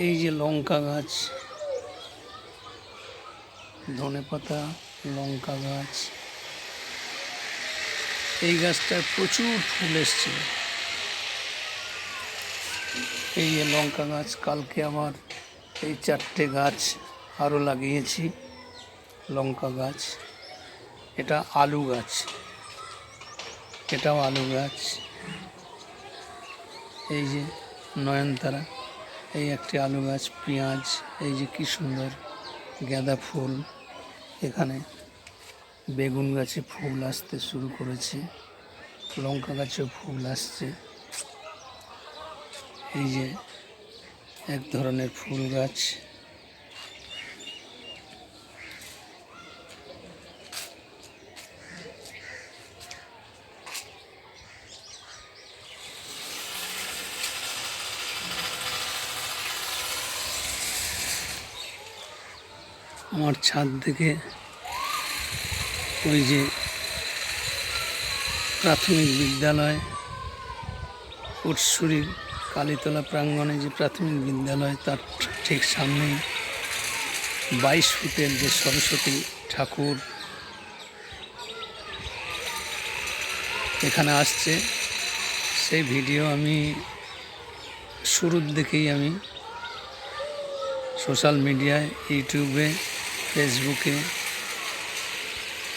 এই যে লঙ্কা গাছ, ধনে পাতা, লঙ্কা গাছ, এই গাছটায় প্রচুর ফুল এসছে। এই যে লঙ্কা গাছ, কালকে আমার এই চারটে গাছ আরও লাগিয়েছি, লঙ্কা গাছ। এটা আলু গাছ, এটাও আলু গাছ। এই যে নয়নতারা। এই একটি আলু গাছ, পেঁয়াজ, এই যে কি সুন্দর গাঁদা ফুল। এখানে বেগুন গাছে ফুল আসতে শুরু করেছে, লঙ্কা গাছেও ফুল আসছে। এই যে এক ধরনের ফুল গাছ। আমার ছাদ থেকে ওই যে প্রাথমিক বিদ্যালয় উৎসুরির কালীতলা প্রাঙ্গণে যে প্রাথমিক বিদ্যালয়, তার ঠিক সামনেই বাইশ ফুটের যে সরস্বতী ঠাকুর এখানে আসছে, সেই ভিডিও আমি শুরুর দিকেই আমি সোশ্যাল মিডিয়ায়, ইউটিউবে ফেসবুকে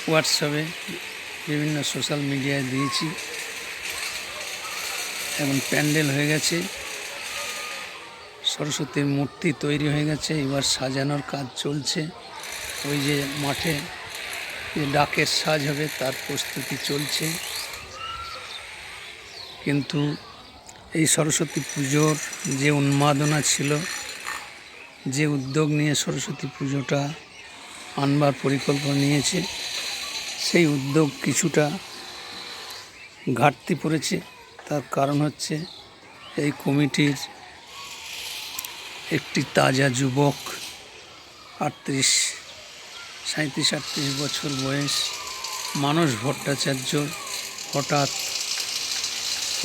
হোয়াটসঅ্যাপে বিভিন্ন সোশ্যাল মিডিয়ায় দিয়েছি। এখন প্যান্ডেল হয়ে গেছে। সরস্বতীর মূর্তি তৈরি হয়ে গেছে। এবার সাজানোর কাজ চলছে। ওই যে মাঠে যে ডাকের সাজ হবে, তার প্রস্তুতি চলছে। কিন্তু এই সরস্বতী পুজোর যে উন্মাদনা ছিল, যে উদ্যোগ নিয়ে সরস্বতী পুজোটা আনবার পরিকল্পনা নিয়েছে। সেই উদ্যোগ কিছুটা ঘাটতি পড়েছে। তার কারণ হচ্ছে এই কমিটির একটি তাজা যুবক, আটত্রিশ সাঁত্রিশ আটত্রিশ বছর বয়স, মানস ভট্টাচার্য হঠাৎ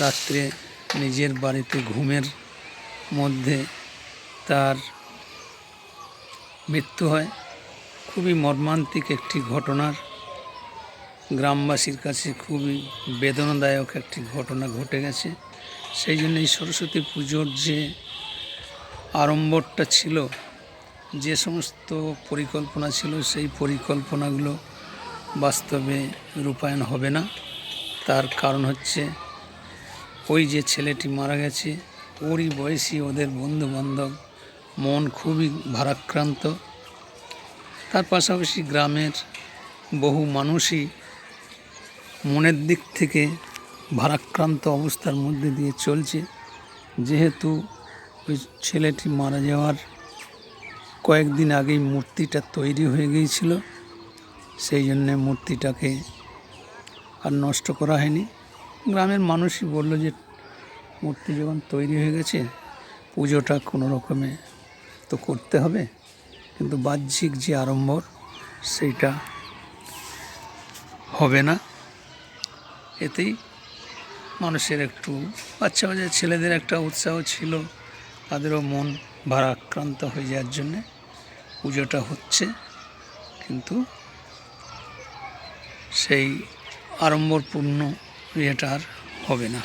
রাত্রে নিজের বাড়িতে ঘুমের মধ্যে তার মৃত্যু হয়। খুবই মর্মান্তিক একটি ঘটনার। গ্রামবাসীর কাছে খুবই বেদনাদায়ক একটি ঘটনা ঘটে গেছে। সেই জন্য এই সরস্বতী পুজোর যে আড়ম্বরটা ছিল, যে সমস্ত পরিকল্পনা ছিল, সেই পরিকল্পনাগুলো বাস্তবে রূপায়ণ হবে না। তার কারণ হচ্ছে, ওই যে ছেলেটি মারা গেছে, ওরই বয়সী ওদের বন্ধু বান্ধব মন খুবই ভারাক্রান্ত। তার পাশাপাশি গ্রামের বহু মানুষই মনের দিক থেকে ভারাক্রান্ত অবস্থার মধ্যে দিয়ে চলছে। যেহেতু ওই ছেলেটি মারা যাওয়ার কয়েকদিন আগেই মূর্তিটা তৈরি হয়ে গিয়েছিল, সেই জন্যে মূর্তিটাকে আর নষ্ট করা হয়নি। গ্রামের মানুষই বলল যে, মূর্তি যখন তৈরি হয়ে গেছে, পুজোটা কোনো রকমে তো করতে হবে। কিন্তু বাহ্যিক যে আড়ম্বর, সেইটা হবে না। এতেই মানুষের একটু বাচ্চা বাচ্চা ছেলেদের একটা উৎসাহ ছিল, তাদেরও মন ভারাক্রান্ত হয়ে যাওয়ার জন্যে পুজোটা হচ্ছে। কিন্তু সেই আড়ম্বরপূর্ণ ইয়েটা আর হবে না।